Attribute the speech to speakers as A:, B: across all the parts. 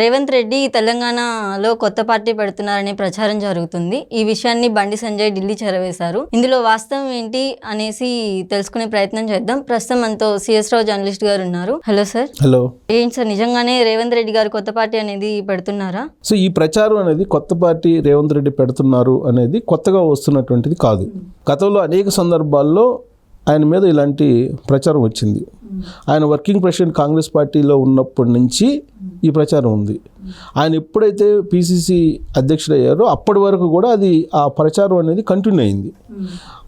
A: రేవంత్ రెడ్డి తెలంగాణలో కొత్త పార్టీ పెడుతున్నారనే ప్రచారం జరుగుతుంది. ఈ విషయాన్ని బండి సంజయ్ ఢిల్లీ చేరవేశారు. ఇందులో వాస్తవం ఏంటి అనేసి తెలుసుకునే ప్రయత్నం చేద్దాం. ప్రస్తుతం మనతో సిఎస్ రావు జర్నలిస్ట్ గారు ఉన్నారు. Hello sir.
B: హలో.
A: ఏంటి సార్ నిజంగానే రేవంత్ రెడ్డి గారు కొత్త పార్టీ అనేది పెడుతున్నారా?
B: సో ఈ ప్రచారం అనేది కొత్త పార్టీ రేవంత్ రెడ్డి పెడుతున్నారు అనేది కొత్తగా వస్తున్నటువంటిది కాదు. గతంలో అనేక సందర్భాల్లో ఆయన మీద ఇలాంటి ప్రచారం వచ్చింది. ఆయన వర్కింగ్ ప్రెసిడెంట్ కాంగ్రెస్ పార్టీలో ఉన్నప్పటి నుంచి ఈ ప్రచారం ఉంది. ఆయన ఎప్పుడైతే పిసిసి అధ్యక్షుడు అయ్యారో అప్పటి వరకు కూడా అది ఆ ప్రచారం అనేది కంటిన్యూ అయింది.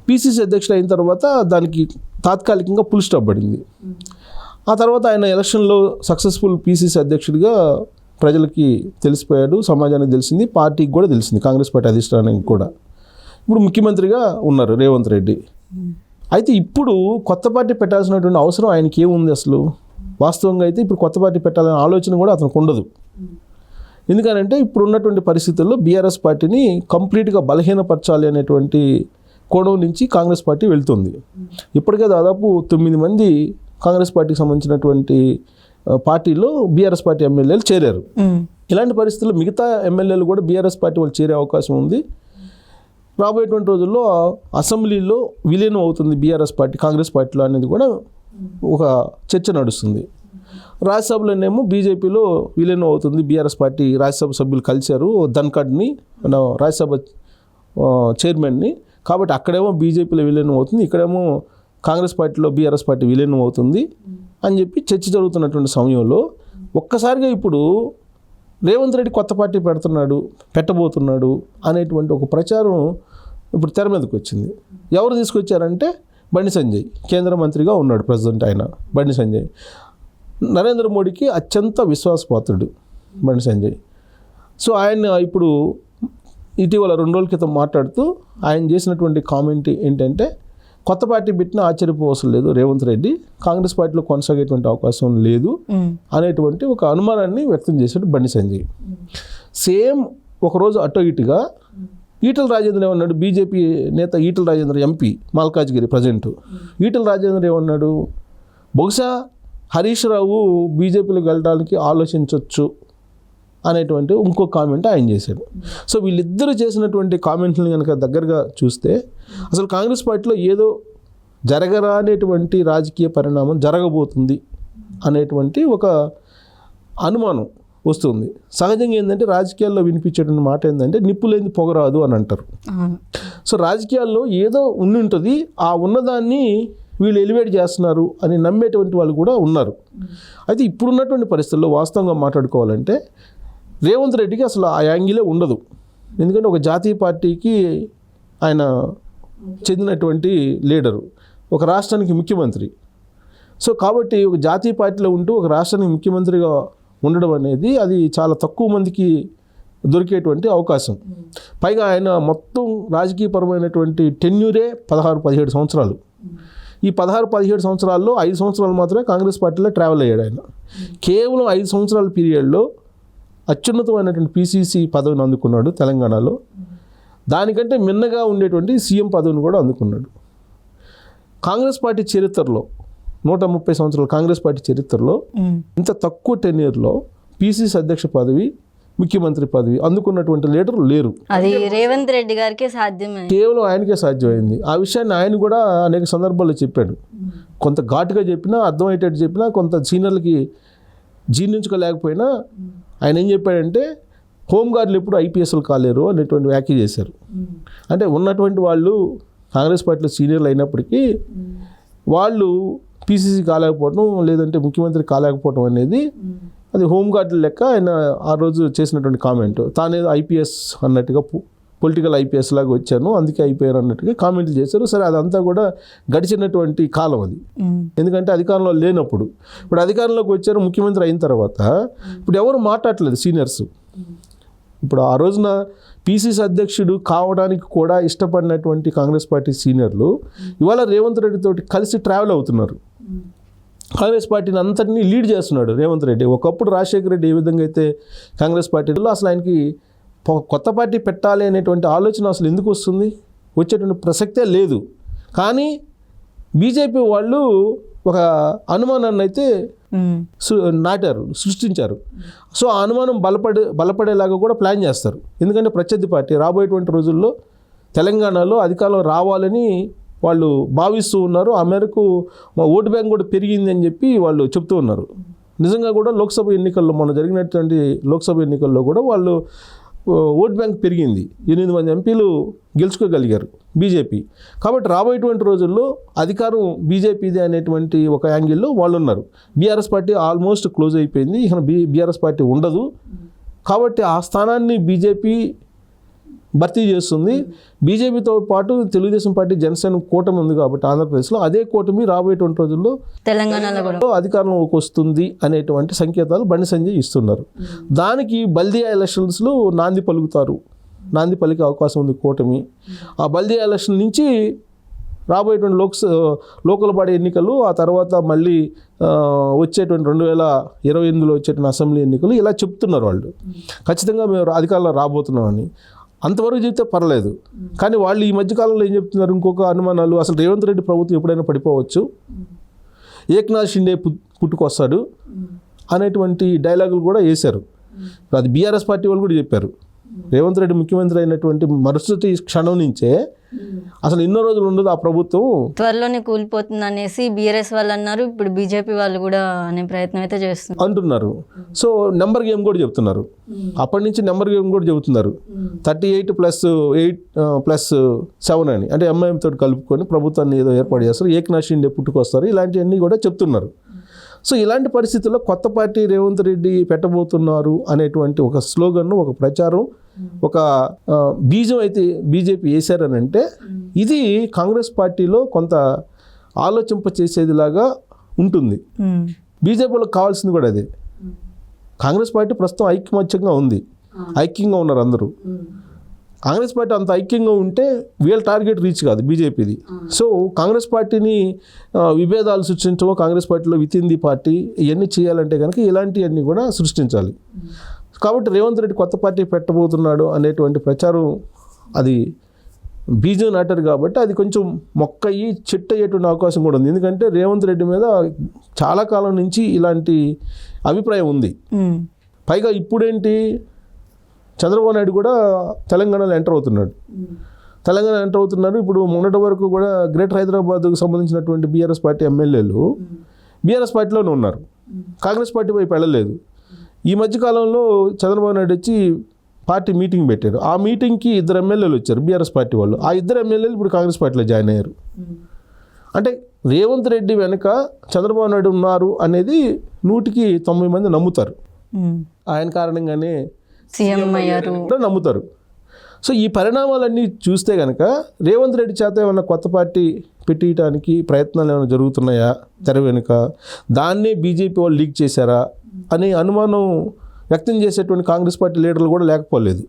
B: పిసిసి అధ్యక్షుడు అయిన తర్వాత దానికి తాత్కాలికంగా పుల్ స్టాప్ పడింది. ఆ తర్వాత ఆయన ఎలక్షన్లో సక్సెస్ఫుల్ పీసీసీ అధ్యక్షుడిగా ప్రజలకి తెలిసిపోయాడు సమాజానికి తెలిసింది పార్టీకి కూడా తెలిసింది కాంగ్రెస్ పార్టీ అధిష్టానానికి కూడా. ఇప్పుడు ముఖ్యమంత్రిగా ఉన్నారు రేవంత్ రెడ్డి. అయితే ఇప్పుడు కొత్త పార్టీ పెట్టాల్సినటువంటి అవసరం ఆయనకి ఏముంది అసలు? వాస్తవంగా అయితే ఇప్పుడు కొత్త పార్టీ పెట్టాలనే ఆలోచన కూడా అతనికి ఉండదు. ఎందుకనంటే ఇప్పుడు ఉన్నటువంటి పరిస్థితుల్లో బీఆర్ఎస్ పార్టీని కంప్లీట్గా బలహీనపరచాలి అనేటువంటి కోణం నుంచి కాంగ్రెస్ పార్టీ వెళ్తుంది. ఇప్పటికే దాదాపు తొమ్మిది మంది కాంగ్రెస్ పార్టీకి సంబంధించినటువంటి పార్టీలో బీఆర్ఎస్ పార్టీ ఎమ్మెల్యేలు చేరారు. ఇలాంటి పరిస్థితుల్లో మిగతా ఎమ్మెల్యేలు కూడా బీఆర్ఎస్ పార్టీ వాళ్ళు చేరే అవకాశం ఉంది. రాబోయేటువంటి రోజుల్లో అసెంబ్లీలో విలీనం అవుతుంది బీఆర్ఎస్ పార్టీ కాంగ్రెస్ పార్టీలో అనేది కూడా ఒక చర్చ నడుస్తుంది. రాజ్యసభలోనేమో బీజేపీలో విలీనం అవుతుంది బీఆర్ఎస్ పార్టీ రాజ్యసభ సభ్యులు కలిశారు ధన్కడ్ని మన రాజ్యసభ చైర్మన్ని. కాబట్టి అక్కడేమో బీజేపీలో విలీనం అవుతుంది ఇక్కడేమో కాంగ్రెస్ పార్టీలో బీఆర్ఎస్ పార్టీ విలీనం అవుతుంది అని చెప్పి చర్చ జరుగుతున్నటువంటి సమయంలో ఒక్కసారిగా ఇప్పుడు రేవంత్ రెడ్డి కొత్త పార్టీ పెడుతున్నాడు పెట్టబోతున్నాడు అనేటువంటి ఒక ప్రచారం ఇప్పుడు తెర మీదకి వచ్చింది. ఎవరు తీసుకొచ్చారంటే బండి సంజయ్ కేంద్ర మంత్రిగా ఉన్నాడు ప్రజెంట్ ఆయన బండి సంజయ్. నరేంద్ర మోడీకి అత్యంత విశ్వాసపాత్రుడు బండి సంజయ్. సో ఆయన ఇప్పుడు ఇటీవల రెండు రోజుల క్రితం మాట్లాడుతూ ఆయన చేసినటువంటి కామెంట్ ఏంటంటే కొత్త పార్టీ పెట్టిన ఆశ్చర్యపోవసం లేదు. రేవంత్ రెడ్డి కాంగ్రెస్ పార్టీలో కొనసాగేటువంటి అవకాశం లేదు అనేటువంటి ఒక అనుమానాన్ని వ్యక్తం చేశాడు బండి సంజయ్. సేమ్ ఒకరోజు అటో ఇటుగా ఈటల రాజేంద్ర ఏమన్నాడు? బీజేపీ నేత ఈటల రాజేంద్ర ఎంపీ మాల్కాజ్గిరి ప్రజెంట్. ఈటల రాజేంద్ర ఏమన్నాడు? బహుశా హరీష్ రావు బీజేపీలోకి వెళ్ళడానికి ఆలోచించవచ్చు అనేటువంటి ఇంకో కామెంట్ ఆయన చేశాడు. సో వీళ్ళిద్దరూ చేసినటువంటి కామెంట్లను కనుక దగ్గరగా చూస్తే అసలు కాంగ్రెస్ పార్టీలో ఏదో జరగరానేటువంటి రాజకీయ పరిణామం జరగబోతుంది అనేటువంటి ఒక అనుమానం వస్తుంది. సహజంగా ఏంటంటే రాజకీయాల్లో వినిపించేటువంటి మాట ఏంటంటే నిప్పు లేని పొగరాదు అని అంటారు. సో రాజకీయాల్లో ఏదో ఉండి ఉంటుంది ఆ ఉన్నదాన్ని వీళ్ళు ఎలివేట్ చేస్తున్నారు అని నమ్మేటువంటి వాళ్ళు కూడా ఉన్నారు. అయితే ఇప్పుడున్నటువంటి పరిస్థితుల్లో వాస్తవంగా మాట్లాడుకోవాలంటే రేవంత్ రెడ్డికి అసలు ఆ యాంగిలే ఉండదు. ఎందుకంటే ఒక జాతీయ పార్టీకి ఆయన చెందినటువంటి లీడరు ఒక రాష్ట్రానికి ముఖ్యమంత్రి. సో కాబట్టి ఒక జాతీయ పార్టీలో ఉంటూ ఒక రాష్ట్రానికి ముఖ్యమంత్రిగా ఉండడం అనేది అది చాలా తక్కువ మందికి దొరికేటువంటి అవకాశం. పైగా ఆయన మొత్తం రాజకీయపరమైనటువంటి టెన్యూరే పదహారు పదిహేడు సంవత్సరాలు. ఈ పదహారు పదిహేడు సంవత్సరాల్లో ఐదు సంవత్సరాలు మాత్రమే కాంగ్రెస్ పార్టీలో ట్రావెల్ అయ్యాడు ఆయన. కేవలం ఐదు సంవత్సరాల పీరియడ్లో అత్యున్నతమైనటువంటి పీసీసీ పదవిని అందుకున్నాడు తెలంగాణలో. దానికంటే మిన్నగా ఉండేటువంటి సీఎం పదవిని కూడా అందుకున్నాడు. కాంగ్రెస్ పార్టీ చరిత్రలో నూట ముప్పై సంవత్సరాల కాంగ్రెస్ పార్టీ చరిత్రలో ఇంత తక్కువ టెన్యూర్లో పీసీసీ అధ్యక్ష పదవి ముఖ్యమంత్రి పదవి అందుకున్నటువంటి లీడర్ లేరు.
A: అది రేవంత్ రెడ్డి గారికే సాధ్యమే.
B: కేవలం ఆయనకే సాధ్యమైంది. ఆ విషయాన్ని ఆయన కూడా అనేక సందర్భాల్లో చెప్పాడు. కొంత ఘాటుగా చెప్పినా అర్థమయ్యేటట్టు చెప్పినా కొంత సీనియర్లకి జీర్ణించుకోలేకపోయినా ఆయన ఏం చెప్పాడంటే హోంగార్డులు ఎప్పుడు ఐపీఎస్లు కాలేరు అనేటువంటి వ్యాఖ్య చేశారు. అంటే ఉన్నటువంటి వాళ్ళు కాంగ్రెస్ పార్టీలో సీనియర్లు అయినప్పటికీ వాళ్ళు పీసీసీ కాలేకపోవడం లేదంటే ముఖ్యమంత్రి కాలేకపోవడం అనేది అది హోంగార్డుల లెక్క ఆయన ఆ రోజు చేసినటువంటి కామెంట్. తానేదో ఐపీఎస్ అన్నట్టుగా పొలిటికల్ ఐపీఎస్ లాగా వచ్చాను అందుకే అయిపోయారు అన్నట్టుగా కామెంట్లు చేశారు. సరే అదంతా కూడా గడిచినటువంటి కాలం అది. ఎందుకంటే అధికారంలో లేనప్పుడు. ఇప్పుడు అధికారంలోకి వచ్చారు ముఖ్యమంత్రి అయిన తర్వాత ఇప్పుడు ఎవరు మాట్లాడలేదు సీనియర్స్. ఇప్పుడు ఆ రోజున పీసీసీ అధ్యక్షుడు కావడానికి కూడా ఇష్టపడినటువంటి కాంగ్రెస్ పార్టీ సీనియర్లు ఇవాళ రేవంత్ రెడ్డితో కలిసి ట్రావెల్ అవుతున్నారు. కాంగ్రెస్ పార్టీని అంతటినీ లీడ్ చేస్తున్నాడు రేవంత్ రెడ్డి. ఒకప్పుడు రాజశేఖర రెడ్డి ఏ విధంగా అయితే కాంగ్రెస్ పార్టీలో అసలు ఆయనకి కొత్త పార్టీ పెట్టాలి అనేటువంటి ఆలోచన అసలు ఎందుకు వస్తుంది? వచ్చేటువంటి ప్రసక్తే లేదు. కానీ బీజేపీ వాళ్ళు ఒక అనుమానాన్ని అయితే నాటారు సృష్టించారు. సో ఆ అనుమానం బలపడే బలపడేలాగా కూడా ప్లాన్ చేస్తారు. ఎందుకంటే ప్రత్యర్థి పార్టీ రాబోయేటువంటి రోజుల్లో తెలంగాణలో అధికారంలో రావాలని వాళ్ళు భావిస్తూ ఉన్నారు. ఆ మేరకు మా ఓటు బ్యాంక్ కూడా పెరిగింది అని చెప్పి వాళ్ళు చెప్తూ ఉన్నారు. నిజంగా కూడా లోక్సభ ఎన్నికల్లో మొన్న జరిగినటువంటి లోక్సభ ఎన్నికల్లో కూడా వాళ్ళు ఓట్ బ్యాంక్ పెరిగింది. ఎనిమిది మంది ఎంపీలు గెలుచుకోగలిగారు బీజేపీ. కాబట్టి రాబోయేటువంటి రోజుల్లో అధికారం బీజేపీదే అనేటువంటి ఒక యాంగిల్లో వాళ్ళు ఉన్నారు బీఆర్ఎస్ పార్టీ ఆల్మోస్ట్ క్లోజ్ అయిపోయింది. ఇక బీ బీఆర్ఎస్ పార్టీ ఉండదు. కాబట్టి ఆ స్థానాన్ని బీజేపీ భర్తీ చేస్తుంది. బీజేపీతో పాటు తెలుగుదేశం పార్టీ జనసేన కూటమి ఉంది కాబట్టి ఆంధ్రప్రదేశ్లో అదే కూటమి రాబోయేటువంటి రోజుల్లో
A: తెలంగాణలో
B: అధికారంలోకి వస్తుంది అనేటువంటి సంకేతాలు బండి సంజయ్ ఇస్తున్నారు. దానికి బల్దియా ఎలక్షన్స్లో నాంది పలుకుతారు. నాంది పలికే అవకాశం ఉంది కూటమి. ఆ బల్దియా ఎలక్షన్ నుంచి రాబోయేటువంటి లోక్స లోకల్ బాడీ ఎన్నికలు ఆ తర్వాత మళ్ళీ వచ్చేటువంటి రెండు వేల ఇరవై ఎనిమిదిలో వచ్చేటువంటి అసెంబ్లీ ఎన్నికలు ఇలా చెప్తున్నారు వాళ్ళు. ఖచ్చితంగా మేము అధికారంలో రాబోతున్నామని. అంతవరకు చెప్తే పర్లేదు. కానీ వాళ్ళు ఈ మధ్యకాలంలో ఏం చెప్తున్నారు? ఇంకొక అనుమానాలు. అసలు రేవంత్ రెడ్డి ప్రభుత్వం ఎప్పుడైనా పడిపోవచ్చు? ఏక్నాథ్ షిండే పుట్టుకొస్తాడు అనేటువంటి డైలాగులు కూడా వేశారు. అది బీఆర్ఎస్ పార్టీ వాళ్ళు కూడా చెప్పారు. రేవంత్ రెడ్డి ముఖ్యమంత్రి అయినటువంటి మరుసటి క్షణం నుంచే అసలు ఎన్నో రోజులు ఉండదు ఆ ప్రభుత్వం.
A: త్వరలోనే కూలిపోతుంది అనేసి బీఆర్ఎస్ వాళ్ళు అన్నారు. ఇప్పుడు బీజేపీ వాళ్ళు కూడా అనే ప్రయత్నం అయితే చేస్తున్నారు.
B: అంటున్నారు. సో నెంబర్ గేమ్ కూడా చెప్తున్నారు. అప్పటి నుంచి నెంబర్ గేమ్ కూడా చెబుతున్నారు. Thirty eight plus eight plus seven అని అంటే ఎంఐఎం తోటి కలుపుకొని ప్రభుత్వాన్ని ఏదో ఏర్పాటు చేస్తారు. ఏకనాథ్ షిండే పుట్టుకొస్తారు. ఇలాంటివన్నీ కూడా చెప్తున్నారు. సో ఇలాంటి పరిస్థితుల్లో కొత్త పార్టీ రేవంత్ రెడ్డి పెట్టబోతున్నారు అనేటువంటి ఒక స్లోగన్ ఒక ప్రచారం ఒక ఆ, బీజం అయితే బీజేపీ వేశారని అంటే ఇది కాంగ్రెస్ పార్టీలో కొంత ఆలోచింప చేసేదిలాగా ఉంటుంది.
A: ఉమ్,
B: బీజేపీలో కావాల్సింది కూడా అదే. కాంగ్రెస్ పార్టీ ప్రస్తుతం ఐక్యమత్యంగా ఉంది. ఐక్యంగా ఉన్నారు అందరూ. కాంగ్రెస్ పార్టీ అంత ఐక్యంగా ఉంటే వీళ్ళ టార్గెట్ రీచ్ కాదు బీజేపీది. సో కాంగ్రెస్ పార్టీని విభేదాలు సృష్టించడం కాంగ్రెస్ పార్టీలో విత్ ఇన్ ది పార్టీ ఇవన్నీ చేయాలంటే కనుక ఇలాంటివన్నీ కూడా సృష్టించాలి. కాబట్టి రేవంత్ రెడ్డి కొత్త పార్టీ పెట్టబోతున్నాడు అనేటువంటి ప్రచారం అది బీజం నాటారు కాబట్టి అది కొంచెం మొక్క అయ్యి చెట్టు అయ్యేటువంటి అవకాశం కూడా ఉంది. ఎందుకంటే రేవంత్ రెడ్డి మీద చాలా కాలం నుంచి ఇలాంటి అభిప్రాయం ఉంది. పైగా ఇప్పుడేంటి చంద్రబాబు నాయుడు కూడా తెలంగాణలో ఎంటర్ అవుతున్నాడు. తెలంగాణ ఎంటర్ అవుతున్నారు ఇప్పుడు మొన్నటి వరకు కూడా గ్రేటర్ హైదరాబాద్కు సంబంధించినటువంటి బీఆర్ఎస్ పార్టీ ఎమ్మెల్యేలు బీఆర్ఎస్ పార్టీలోనే ఉన్నారు. కాంగ్రెస్ పార్టీ వైపు వెళ్ళలేదు. ఈ మధ్యకాలంలో చంద్రబాబు నాయుడు వచ్చి పార్టీ మీటింగ్ పెట్టారు. ఆ మీటింగ్కి ఇద్దరు ఎమ్మెల్యేలు వచ్చారు బీఆర్ఎస్ పార్టీ వాళ్ళు. ఆ ఇద్దరు ఎమ్మెల్యేలు ఇప్పుడు కాంగ్రెస్ పార్టీలో జాయిన్ అయ్యారు. అంటే రేవంత్ రెడ్డి వెనుక చంద్రబాబు నాయుడు ఉన్నారు అనేది నూటికి తొంభై మంది నమ్ముతారు. ఆయన కారణంగానే
A: సీఎం అయ్యారు.
B: నమ్ముతారు. సో ఈ పరిణామాలన్నీ చూస్తే కనుక రేవంత్ రెడ్డి చేత ఏమైనా కొత్త పార్టీ పెట్టియటానికి ప్రయత్నాలు ఏమైనా జరుగుతున్నాయా? తెర వెనుక దాన్నే బీజేపీ వాళ్ళు లీక్ చేశారా? అనే అనుమానం వ్యక్తం చేసేటువంటి కాంగ్రెస్ పార్టీ లీడర్లు కూడా లేకపోలేదు.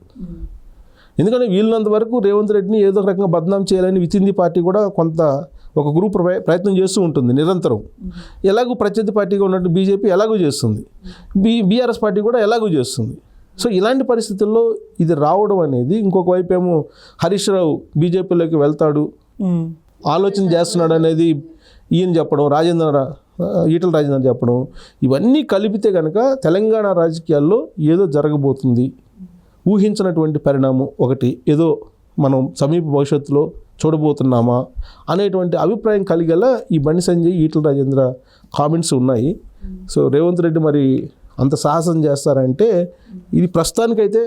B: ఎందుకంటే వీళ్ళంత వరకు రేవంత్ రెడ్డిని ఏదో ఒక రకంగా బద్నాం చేయాలని విత్ ఇన్ ది పార్టీ కూడా కొంత ఒక గ్రూప్ ప్రయ- ప్రయత్నం చేస్తూ ఉంటుంది నిరంతరం. ఎలాగో ప్రత్యర్థి పార్టీగా ఉన్నట్టు బీజేపీ ఎలాగో చేస్తుంది? బీ బీఆర్ఎస్ పార్టీ కూడా ఎలాగో చేస్తుంది? సో ఇలాంటి పరిస్థితుల్లో ఇది రావడం అనేది ఇంకొక వైపు ఏమో హరీష్ రావు బీజేపీలోకి వెళ్తాడు. ఆలోచన చేస్తున్నాడు అనేది ఈయన చెప్పడం రాజేంద్ర ఈటల రాజేంద్ర చెప్పడం ఇవన్నీ కలిపితే కనుక తెలంగాణ రాజకీయాల్లో ఏదో జరగబోతుంది. ఊహించినటువంటి పరిణామం ఒకటి ఏదో మనం సమీప భవిష్యత్తులో చూడబోతున్నామా అనేటువంటి అభిప్రాయం కలిగేలా ఈ బండి సంజయ్ ఈటల రాజేంద్ర కామెంట్స్ ఉన్నాయి. సో రేవంత్ రెడ్డి మరి అంత సాహసం చేస్తారంటే ఇది ప్రస్తుతానికైతే